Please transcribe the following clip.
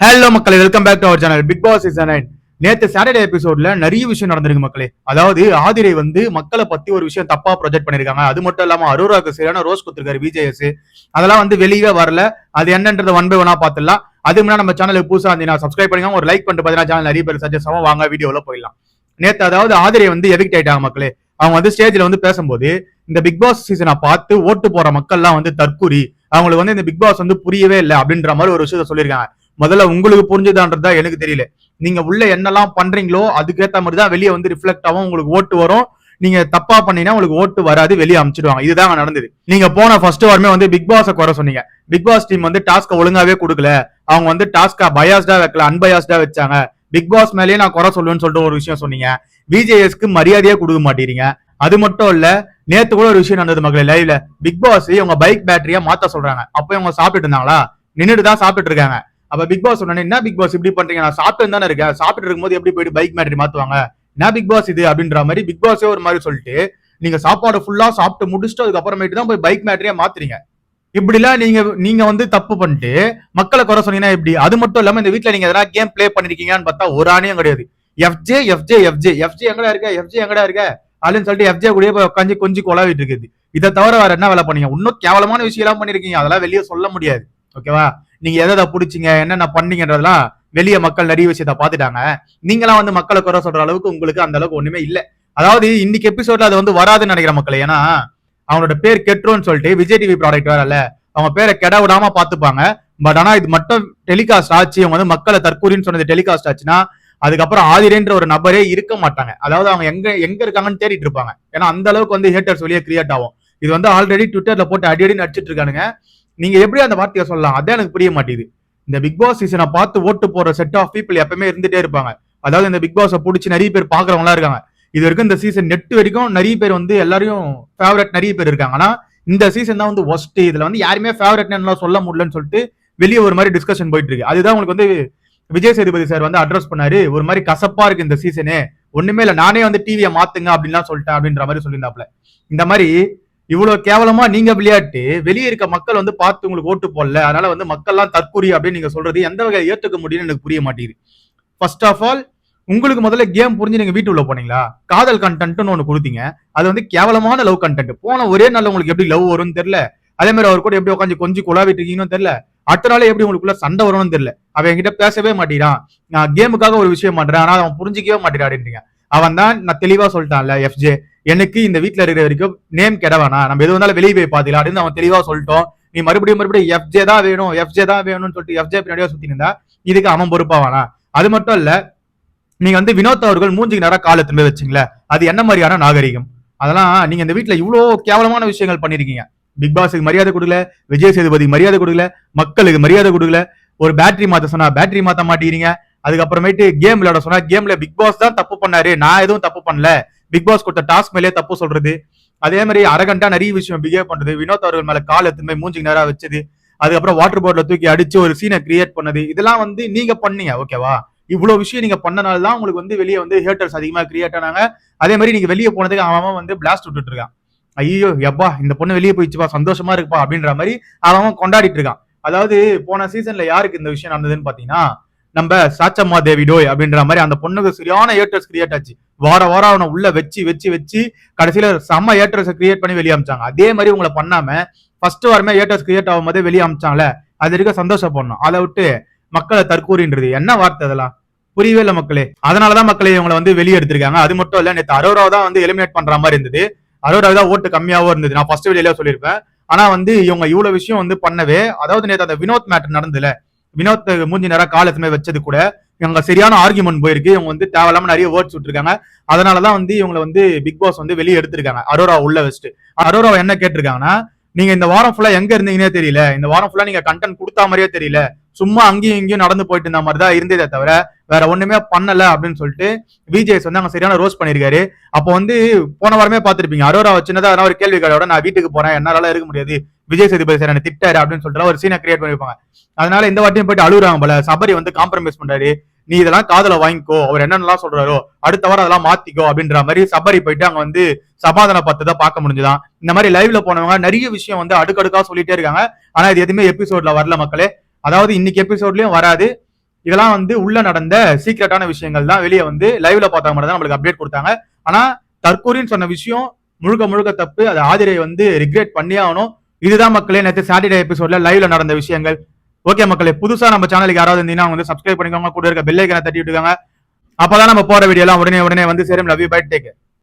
Hello மக்களே welcome back to our channel Bigg Boss season nine நேத்து Saturday எபிசோட்ல நிறைய விஷயம் நடந்திருக்கு மக்களே. அதாவது ஆதிரை வந்து மக்களை பத்தி ஒரு விஷயம் தப்பா ப்ரொஜெக்ட் பண்ணிருக்காங்க அது மட்டும் இல்லாம அரோராக்கு சரியான ரோஸ் கொடுத்துருக்காரு விஜேஎஸ் அதெல்லாம் வந்து வெளியே வரல. அது என்னன்றத ஒன் பை ஒன்னா பாத்துலாம் அது முன்னாடி நம்ம சேனலுக்கு புதுசா இருந்தீங்கன்னா சப்ஸ்கிரைப் பண்ணிக்கோங்க. ஒரு லைக் பண்ணிட்டு பார்த்தீங்கன்னா சேனல் நிறைய பேர் சஜஸ்ட் ஆகும். வாங்க வீடியோல போயிடலாம். நேத்து அதாவது ஆதிரை வந்து எவிக்ட் ஆயிட்டாங்க மக்களே. அவங்க வந்து ஸ்டேஜ்ல வந்து பேசும்போது இந்த பிக் பாஸ் சீசனை பார்த்து ஓட்டு போற மக்கள்லாம் வந்து தற்கூரி அவங்களுக்கு வந்து இந்த பிக் பாஸ் வந்து புரியவே இல்லை அப்படின்ற மாதிரி ஒரு விஷயத்த சொல்லியிருக்காங்க. முதல்ல உங்களுக்கு புரிஞ்சுதான்றதா எனக்கு தெரியல. நீங்க உள்ள என்னெல்லாம் பண்றீங்களோ அதுக்கேத்த மாதிரி தான் வெளியே வந்து ரிஃப்ளெக்ட் ஆகும் உங்களுக்கு ஓட்டு வரும். நீங்க தப்பா பண்ணீங்கன்னா உங்களுக்கு ஓட்டு வராது வெளியே அமைச்சிடுவாங்க. இதுதான் நடந்தது. நீங்க போன ஃபர்ஸ்ட் வாரமே வந்து பிக் பாஸை குறை சொன்னீங்க. பிக் பாஸ் டீம் வந்து டாஸ்க்கை ஒழுங்காவே கொடுக்கல. அவங்க வந்து டாஸ்கா பயாஸ்டா வைக்கல அன்பயாஸ்டா வச்சாங்க. பிக் பாஸ் மேலேயே நான் குறை சொல்லுவேன்னு சொல்லிட்டு ஒரு விஷயம் சொன்னீங்க. விஜேஎஸ்க்கு மரியாதையே கொடுக்க மாட்டேறீங்க. அது மட்டும் இல்ல நேத்து கூட ஒரு விஷயம் நடந்தது மக்களே லைவ்ல பிக் பாஸ் இவங்க பைக் பேட்டரியா மாத்த சொல்றாங்க. அப்ப இவங்க சாப்பிட்டுட்டு இருந்தாங்களா? நின்றுட்டு தான் சாப்பிட்டுட்டு இருக்காங்க. அப்ப பிக் பாஸ் சொன்னேன் என்ன பிக் பாஸ் இப்படி பண்றீங்க? நான் சாப்பிட்டு தானே இருக்கேன். சாப்பிட்டு இருக்கும்போது எப்படி போயிட்டு பைக் பேட்டரி மாத்துவாங்க? என்ன பிக் பாஸ் இது? அப்படின்ற மாதிரி பிக் பாஸே ஒரு மாதிரி சொல்லிட்டு நீங்க சாப்பாடு ஃபுல்லா சாப்பிட்டு முடிச்சுட்டு அதுக்கப்புறமேட்டு தான் போய் பைக் பேட்டரியா மாத்துறீங்க. இப்படிலாம் நீங்க நீங்க வந்து தப்பு பண்ணிட்டு மக்களை குறை சொன்னீங்கன்னா எப்படி? அது மட்டும் இல்லாம இந்த வீட்டுல நீங்க எதனா கேம் பிளே பண்ணிருக்கீங்கன்னு பார்த்தா ஒரு ஆணையும் கிடையாது. எஃப்ஜே எஃப்ஜே எஃப்ஜே எஃப்ஜே எங்கடா இருக்க? எஃப்ஜே எங்கடா இருக்க? அப்படின்னு சொல்லிட்டு எஃப்ஜே கூட போய் உட்காந்து கொஞ்சம் கொலாவிட்டு இருக்குது. இதை தவிர வேற என்ன வேலை பண்ணீங்க? இன்னும் கேவலமான விஷயம் எல்லாம் பண்ணிருக்கீங்க. அதெல்லாம் வெளியே சொல்ல முடியாது. ஓகேவா? நீங்க எதை எதை பிடிச்சிங்க என்னென்ன பண்ணீங்கன்றதெல்லாம் வெளியே மக்கள் நிறைய விஷயத்த பாத்துட்டாங்க நீங்களாம் வந்து மக்களை குறை சொல்ற அளவுக்கு உங்களுக்கு அந்த அளவுக்கு ஒண்ணுமே இல்லை. அதாவது இன்னைக்கு எபிசோட்ல அது வந்து வராதுன்னு நினைக்கிற மக்கள் ஏன்னா அவனோட பேர் கெட்டுருன்னு சொல்லிட்டு விஜய் டிவி ப்ராடக்ட் வேற இல்ல அவங்க பேரை கெட விடாம பாத்துப்பாங்க பட் ஆனா இது மட்டும் டெலிகாஸ்ட் ஆச்சு. அவங்க வந்து மக்களை தற்கூரின்னு சொன்னது டெலிகாஸ்ட் ஆச்சுன்னா அதுக்கப்புறம் ஆதிரேன்ற ஒரு நபரே இருக்க மாட்டாங்க. அதாவது அவங்க எங்க எங்க இருக்காங்கன்னு தேடிட்டு இருப்பாங்க. ஏன்னா அந்த அளவுக்கு வந்து ஹேட்டர்ஸ் வெளியே கிரியேட் ஆகும். இது வந்து ஆல்ரெடி ட்விட்டர்ல போட்டு அடி அடி நடிச்சிட்டு இருக்கானுங்க. நீங்க எப்படி அந்த வார்த்தையை சொல்லலாம். அதான் எனக்கு புரிய மாட்டேங்குது. இந்த பிக் பாஸ் சீசனை பார்த்து ஓட்டு போற செட் ஆஃப் பீப்புள் எப்பவுமே இருந்துட்டே இருப்பாங்க. அதாவது இந்த பிக் பாஸை பிடிச்சி நிறைய பேர் பாக்குறவங்களா இருக்காங்க. இது வரைக்கும் இந்த சீசன் நெட் வரைக்கும் நிறைய பேர் வந்து எல்லாரையும் ஃபேவரட் நிறைய பேர் இருக்காங்க. ஆனா இந்த சீசன் தான் வந்து ஒஸ்ட் இதுல வந்து யாருமே ஃபேவரட்னு சொல்ல முடியலன்னு சொல்லிட்டு வெளியே ஒரு மாதிரி டிஸ்கஷன் போயிட்டு இருக்கு. அதுதான் உங்களுக்கு வந்து விஜய் சேதுபதி சார் வந்து அட்ரஸ் பண்ணாரு. ஒரு மாதிரி கசப்பா இருக்கு இந்த சீசனே ஒண்ணுமே இல்ல நானே வந்து டிவியை மாத்துங்க அப்படின்லாம் சொல்லிட்டேன் அப்படின்ற மாதிரி சொல்லியிருந்தாப்ல இந்த மாதிரி இவ்வளவு கேவலமா நீங்க விளையாட்டு வெளியே இருக்க மக்கள் வந்து பார்த்து உங்களுக்கு ஓட்டு போடல அதனால வந்து மக்கள்லாம் தற்குறி அப்படின்னு நீங்க சொல்றது எந்த வகையை ஏத்துக்க முடியும்னு எனக்கு புரிய மாட்டேங்குது. ஃபர்ஸ்ட் ஆஃப் ஆல் உங்களுக்கு முதல்ல கேம் புரிஞ்சு நீங்க வீட்டு போனீங்களா? காதல் கண்டென்ட்னு ஒன்று கொடுத்தீங்க. அது வந்து கேவலமான லவ் கண்டென்ட் போன ஒரே நாள் உங்களுக்கு எப்படி லவ் வரும்னு தெரியல. அதே மாதிரி அவர் கூட எப்படி உட்காந்து கொஞ்சம் குழாவிட்டு இருக்கீங்கன்னு தெரியல. அடுத்த நாளே எப்படி உங்களுக்குள்ள சண்டை வரும்னு தெரியல. அவன் என்கிட்ட பேசவே மாட்டேறான் நான் கேமுக்காக ஒரு விஷயம் பண்றேன் ஆனா அவன் புரிஞ்சிக்கவே மாட்டேறான் அப்படின்றீங்க. அவன் தான் நான் தெளிவா சொல்லிட்டான்ல எஃப்ஜே எனக்கு இந்த வீட்டில் இருக்கிற வரைக்கும் நேம் கெடவானா நம்ம எது வந்தாலும் வெளியே போய் பார்த்துக்கலாம். அப்படின்னு அவன் தெளிவா சொல்லிட்டோம். நீ மறுபடியும் மறுபடியும் எஃப்ஜே தான் வேணும் எஃப்ஜே தான் வேணும்னு சொல்லிட்டு எஃப்ஜே பின்னாடியே சுத்தி இருந்தா இதுக்கு அவன் பொறுப்பாவானா அது மட்டும் இல்ல நீங்க வந்து வினோத் அவர்கள் மூஞ்சிக்கு நேரம் காலை திரும்ப வச்சிங்களேன். அது என்ன மாதிரியான நாகரிகம்? அதெல்லாம் நீங்க இந்த வீட்டுல இவ்வளவு கேவலமான விஷயங்கள் பண்ணிருக்கீங்க. பிக் பாஸுக்கு மரியாதை கொடுக்கல விஜய் சேதுபதி மரியாதை கொடுக்கல மக்களுக்கு மரியாதை கொடுக்கல. ஒரு பேட்டரி மாத்த சொன்னா பேட்டரி மாத்த மாட்டேங்கிறீங்க. அதுக்கப்புறமேட்டு கேம் விளையாட சொன்னா கேம்ல பிக் பாஸ் தான் தப்பு பண்ணாரு. நான் எதுவும் தப்பு பண்ணல. பிக் பாஸ் கொடுத்த டாஸ்க் மேலே தப்பு சொல்றது. அதே மாதிரி அரகண்டா நிறைய விஷயம் பிஹேவ் பண்றது. வினோத் அவர்கள் மேல கால் எடுத்துன்னு மூஞ்சிக்கு நேரா வச்சது. அதுக்கப்புறம் வாட்டர் பாட்டில தூக்கி அடிச்சு ஒரு சீனை கிரியேட் பண்ணது. இதெல்லாம் வந்து நீங்க பண்ணீங்க ஓகேவா இவ்வளவு விஷயம் நீங்க பண்ணனால தான் உங்களுக்கு வந்து வெளியே வந்து ஹேட்டர்ஸ் அதிகமா கிரியேட் ஆனாங்க. அதே மாதிரி நீங்க வெளியே போனதுக்கு அவன் வந்து பிளாஸ்ட் விட்டுட்டு இருக்கான். ஐயோ எப்பா இந்த பொண்ணு வெளியே போயிடுச்சுப்பா சந்தோஷமா இருக்குப்பா அப்படின்ற மாதிரி அவன் அவன் கொண்டாடிட்டு இருக்கான். அதாவது போன சீசன்ல யாருக்கு இந்த விஷயம் நடந்ததுன்னு பாத்தீங்கன்னா நம்ம சாச்சம்மா தேவி டோய் அப்படின்ற மாதிரி அந்த பொண்ணுக்கு சரியான ஏட்டர்ஸ் கிரியேட் ஆச்சு. வார வாரம் அவனை உள்ள வச்சு வச்சு வச்சு கடைசியில செம்ம ஏட்டர்ஸை கிரியேட் பண்ணி வெளியே அமிச்சாங்க. அதே மாதிரி உங்களை பண்ணாம ஃபர்ஸ்ட் வாரமே ஏட்டர்ஸ் கிரியேட் ஆகும் போதே வெளியே அமிச்சாங்களே அது இருக்க சந்தோஷப்படணும். அதை விட்டு மக்களை தற்கூறின்றது. என்ன வார்த்தை அதெல்லாம்? புரியவே இல்லை மக்களே. அதனாலதான் மக்களை இவங்களை வந்து வெளியே எடுத்திருக்காங்க. அது மட்டும் இல்ல நேற்று அரோராவை தான் வந்து எலிமினேட் பண்ற மாதிரி இருந்தது. அரோராவை தான் ஓட்டு கம்மியாவோ இருந்தது. நான் ஃபர்ஸ்ட் வெளியில சொல்லியிருப்பேன். ஆனா வந்து இவங்க இவ்வளவு விஷயம் வந்து பண்ணவே அதாவது நேற்று அந்த வினோத் மேட்டர் நடந்துல வினோத் மூஞ்சி நேரம் காலத்துமே வச்சது கூட இவங்க சரியான ஆர்குமெண்ட் போயிருக்கு. இவங்க வந்து தேவையில்லாம நிறைய வேர்ட்ஸ் விட்டுருக்காங்க. அதனாலதான் வந்து இவங்களை வந்து பிக் பாஸ் வந்து வெளியே எடுத்திருக்காங்க. அரோரா உள்ள வச்சுட்டு. அரோரா என்ன கேட்டிருக்காங்கன்னா நீங்க இந்த வாரம் ஃபுல்லா எங்க இருந்தீங்கன்னே தெரியல. இந்த வாரம் ஃபுல்லா நீங்க கண்டென்ட் கொடுத்தா மாதிரியே தெரியல. சும்மா அங்கேயும் இங்கேயும் நடந்து போயிட்டு இருந்த மாதிரி தான் இருந்ததே தவிர வேற ஒண்ணுமே பண்ணல அப்படின்னு சொல்லிட்டு விஜேஎஸ் வந்து அங்க சரியான ரோஸ் பண்ணிருக்காரு அப்போ வந்து போன வாரமே பார்த்திருப்பீங்க. அரோரா சின்னதா ஒரு கேள்வி கடையோட நான் வீட்டுக்கு போறேன் என்னால இருக்க முடியாது. விஜய் சேதுபதி சார் என்ன திட்டாரு அப்படின்னு சொல்லிட்டு ஒரு சீனை கிரியேட் பண்ணிருப்பாங்க அதனால இந்த வாட்டியும் போயிட்டு அழுகுறாங்க போல. சபரி வந்து காம்ப்ரமைஸ் பண்றாரு. நீ இதெல்லாம் காதல வாங்கிக்கோ அவர் என்னென்னலாம் சொல்றாரோ அடுத்த வாரம் அதெல்லாம் மாத்திக்கோ அப்படின்ற மாதிரி சபரி போயிட்டு அங்க வந்து சமாதான பத்ததை பார்க்க முடிஞ்சுதான். இந்த மாதிரி லைவ்ல போனவங்க நிறைய விஷயம் வந்து அடுக்கடுக்கா சொல்லிட்டே இருக்காங்க. ஆனா இது எதுவுமே எபிசோட்ல வரல மக்களே. அதாவது இன்னைக்கு எபிசோட்லயும் வராது. இதெல்லாம் வந்து உள்ள நடந்த சீக்ரெட்டான விஷயங்கள் தான் வெளியே வந்து லைவ்ல பார்த்தா மட்டும் தான் நம்மளுக்கு அப்டேட் கொடுத்தாங்க. ஆனா தற்கூரின்னு சொன்ன விஷயம் முழுக்க முழுக்க தப்பு. அது ஆதிரை வந்து ரிக்ரெட் பண்ணியே ஆகணும். இதுதான் மக்களே நேற்று சாட்டர்டே எபிசோட்ல லைவ்ல நடந்த விஷயங்கள். ஓகே மக்களே புதுசா நம்ம சேனலுக்கு யாராவது இருந்தீங்கன்னா அவங்க வந்து சப்ஸ்கிரைப் பண்ணிக்கோங்க. கூட இருக்க பெல்லைக்கனை தட்டி விட்டுக்காங்க அப்பதான் நம்ம போற வீடியோ எல்லாம் உடனே உடனே வந்து சேரும். Love you bye take